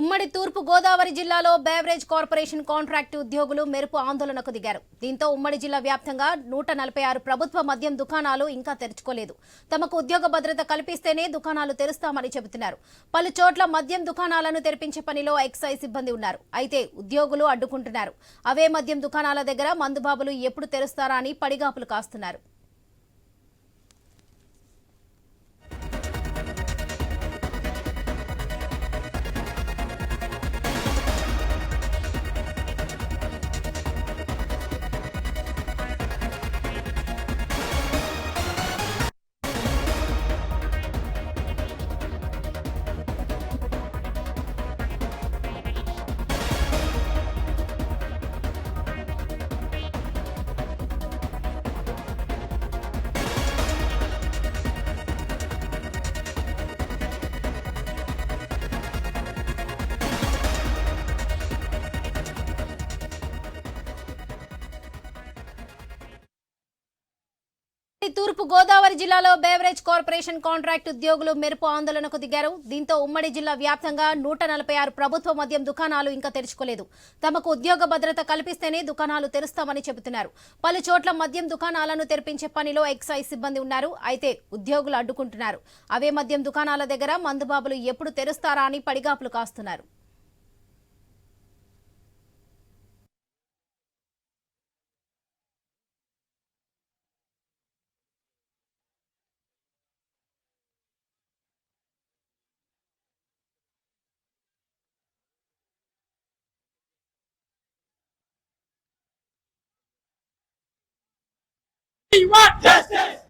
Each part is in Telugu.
ఉమ్మడి తూర్పు గోదావరి జిల్లాలో బేవరేజ్ కార్పొరేషన్ కాంట్రాక్టు ఉద్యోగులు మెరుపు ఆందోళనకు దిగారు. దీంతో ఉమ్మడి జిల్లా వ్యాప్తంగా నూట నలభై ఆరు ప్రభుత్వ మద్యం దుకాణాలు ఇంకా తెరుచుకోలేదు. తమకు ఉద్యోగ భద్రత కల్పిస్తేనే దుకాణాలు తెరుస్తామని చెబుతున్నారు. పలు చోట్ల మద్యం దుకాణాలను తెరిపించే పనిలో ఎక్సైజ్ సిబ్బంది ఉన్నారు. అయితే ఉద్యోగులు అడ్డుకుంటున్నారు. అవే మద్యం దుకాణాల దగ్గర మందుబాబులు ఎప్పుడు తెరుస్తారా అని పడిగాపులు కాస్తున్నారు. తూర్పు గోదావరి జిల్లాలో బేవరేజ్ కార్పొరేషన్ కాంట్రాక్ట్ ఉద్యోగులు మెరుపు ఆందోళనకు దిగారు. దీంతో ఉమ్మడి జిల్లా వ్యాప్తంగా నూట నలభై ఆరు ప్రభుత్వ మద్యం దుకాణాలు ఇంకా తెరుచుకోలేదు. తమకు ఉద్యోగ భద్రత కల్పిస్తేనే దుకాణాలు తెరుస్తామని చెబుతున్నారు. పలు చోట్ల మద్యం దుకాణాలను తెరిపించే పనిలో ఎక్సైజ్ సిబ్బంది ఉన్నారు. అయితే ఉద్యోగులు అడ్డుకుంటున్నారు. అవే మద్యం దుకాణాల దగ్గర మందుబాబులు ఎప్పుడు తెరుస్తారా అని పడిగాపులు కాస్తున్నారు. We want justice!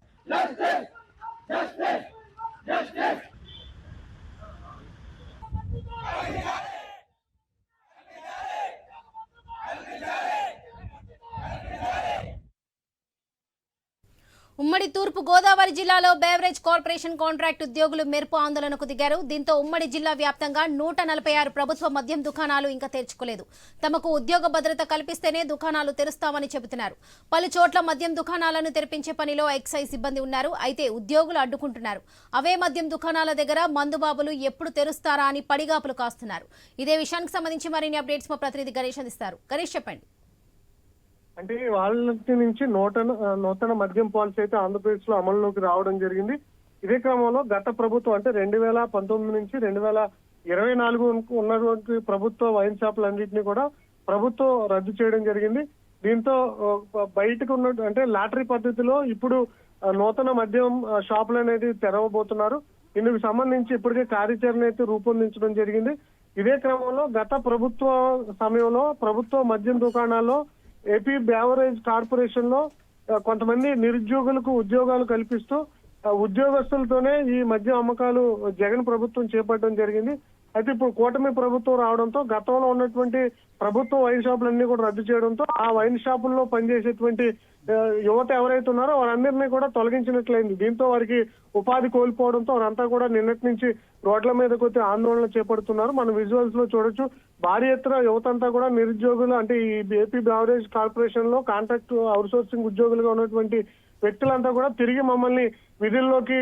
ఉమ్మడి తూర్పు గోదావరి జిల్లాలో బేవరేజ్ కార్పొరేషన్ కాంట్రాక్ట్ ఉద్యోగులు మెరుపు ఆందోళనకు దిగారు. దీంతో ఉమ్మడి జిల్లా వ్యాప్తంగా నూట నలభై ఆరు ప్రభుత్వ మద్యం దుకాణాలు ఇంకా తెరుచుకోలేదు. తమకు ఉద్యోగ భద్రత కల్పిస్తేనే దుకాణాలు తెరుస్తామని చెబుతున్నారు. పలు చోట్ల మద్యం దుకాణాలను తెరిపించే పనిలో ఎక్సైజ్ సిబ్బంది ఉన్నారు. అయితే ఉద్యోగులు అడ్డుకుంటున్నారు. అవే మద్యం దుకాణాల దగ్గర మందుబాబులు ఎప్పుడు తెరుస్తారా అని పడిగాపులు కాస్తున్నారు. ఇదే విషయానికి సంబంధించి మరిన్ని అప్డేట్స్ మా ప్రతినిధి గణేష్ అందిస్తారు. గణేష్ చెప్పండి. అంటే వాళ్ళ నుంచి నూతన నూతన మద్యం పాలసీ అయితే ఆంధ్రప్రదేశ్లో అమల్లోకి రావడం జరిగింది. ఇదే క్రమంలో గత ప్రభుత్వం అంటే రెండు వేల పంతొమ్మిది నుంచి రెండు వేల ఇరవై నాలుగు ఉన్నటువంటి ప్రభుత్వ వైన్ షాపులన్నింటినీ కూడా ప్రభుత్వం రద్దు చేయడం జరిగింది. దీంతో బయటకు ఉన్న అంటే లాటరీ పద్ధతిలో ఇప్పుడు నూతన మద్యం షాపులు అనేది తెరవబోతున్నారు. ఇందుకు సంబంధించి ఇప్పటికే కార్యాచరణ అయితే రూపొందించడం జరిగింది. ఇదే క్రమంలో గత ప్రభుత్వ సమయంలో ప్రభుత్వ మద్యం దుకాణాల్లో ఏపీ బ్యావరేజ్ కార్పొరేషన్లో కొంతమంది నిరుద్యోగులకు ఉద్యోగాలు కల్పిస్తూ ఉద్యోగస్తులతోనే ఈ మద్యం అమ్మకాలు జగన్ ప్రభుత్వం చేపట్టడం జరిగింది. అయితే ఇప్పుడు కూటమి ప్రభుత్వం రావడంతో గతంలో ఉన్నటువంటి ప్రభుత్వ వైన్ షాపులన్నీ కూడా రద్దు చేయడంతో ఆ వైన్ షాపుల్లో పనిచేసేటువంటి యువత ఎవరైతే ఉన్నారో వారందరినీ కూడా తొలగించినట్లయింది. దీంతో వారికి ఉపాధి కోల్పోవడంతో వారంతా కూడా నిన్నటి నుంచి రోడ్ల మీదకి వచ్చి ఆందోళన చేపడుతున్నారు. మనం విజువల్స్లో చూడొచ్చు భారీ ఎత్తున యువత అంతా కూడా నిరుద్యోగులు అంటే ఈ ఏపీ బెవరేజ్ కార్పొరేషన్లో కాంట్రాక్ట్ అవుట్సోర్సింగ్ ఉద్యోగులుగా ఉన్నటువంటి వ్యక్తులంతా కూడా తిరిగి మమ్మల్ని విధుల్లోకి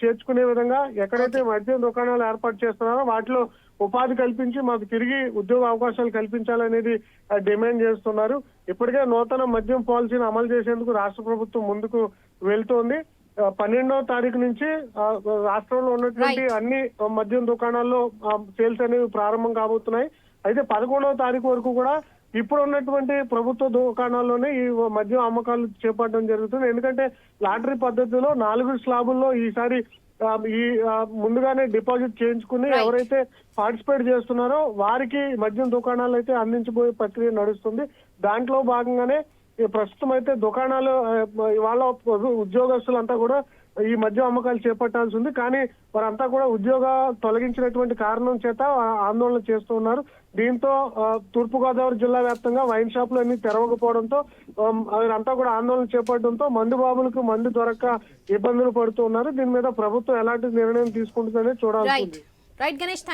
చేర్చుకునే విధంగా ఎక్కడైతే మద్యం దుకాణాలు ఏర్పాటు చేస్తున్నారో వాటిలో ఉపాధి కల్పించి మాకు తిరిగి ఉద్యోగ అవకాశాలు కల్పించాలనేది డిమాండ్ చేస్తున్నారు. ఇప్పటికే నూతన మద్యం పాలసీని అమలు చేసేందుకు రాష్ట్ర ప్రభుత్వం ముందుకు వెళ్తోంది. పన్నెండవ తారీఖు నుంచి రాష్ట్రంలో ఉన్నటువంటి. అన్ని మద్యం దుకాణాల్లో సేల్స్ అనేవి ప్రారంభం కాబోతున్నాయి. అయితే పదకొండవ తారీఖు వరకు కూడా ఇప్పుడు ఉన్నటువంటి ప్రభుత్వ దుకాణాల్లోనే ఈ మద్యం అమ్మకాలు చేపట్టడం జరుగుతుంది ఎందుకంటే లాటరీ పద్ధతిలో నాలుగు స్లాబుల్లో ఈసారి ఈ ముందుగానే డిపాజిట్ చేయించుకుని. ఎవరైతే పార్టిసిపేట్ చేస్తున్నారో వారికి మద్యం దుకాణాలు అయితే అందించబోయే ప్రక్రియ నడుస్తుంది దాంట్లో భాగంగానే ప్రస్తుతం అయితే దుకాణాలు ఇవాళ ఉద్యోగస్తులంతా కూడా ఈ మద్యం అమ్మకాలు చేపట్టాల్సి ఉంది కానీ వారంతా కూడా ఉద్యోగ తొలగించినటువంటి కారణం చేత ఆందోళన చేస్తూ ఉన్నారు. దీంతో తూర్పుగోదావరి జిల్లా వ్యాప్తంగా వైన్ షాపులు అన్ని తెరవకపోవడంతో వీరంతా కూడా ఆందోళన చేపట్టడంతో మందు బాబులకు మందు దొరక్క ఇబ్బందులు పడుతూ ఉన్నారు. దీని మీద ప్రభుత్వం ఎలాంటి నిర్ణయం తీసుకుంటుందనే చూడాల్సి ఉంది. రైట్ గణేష్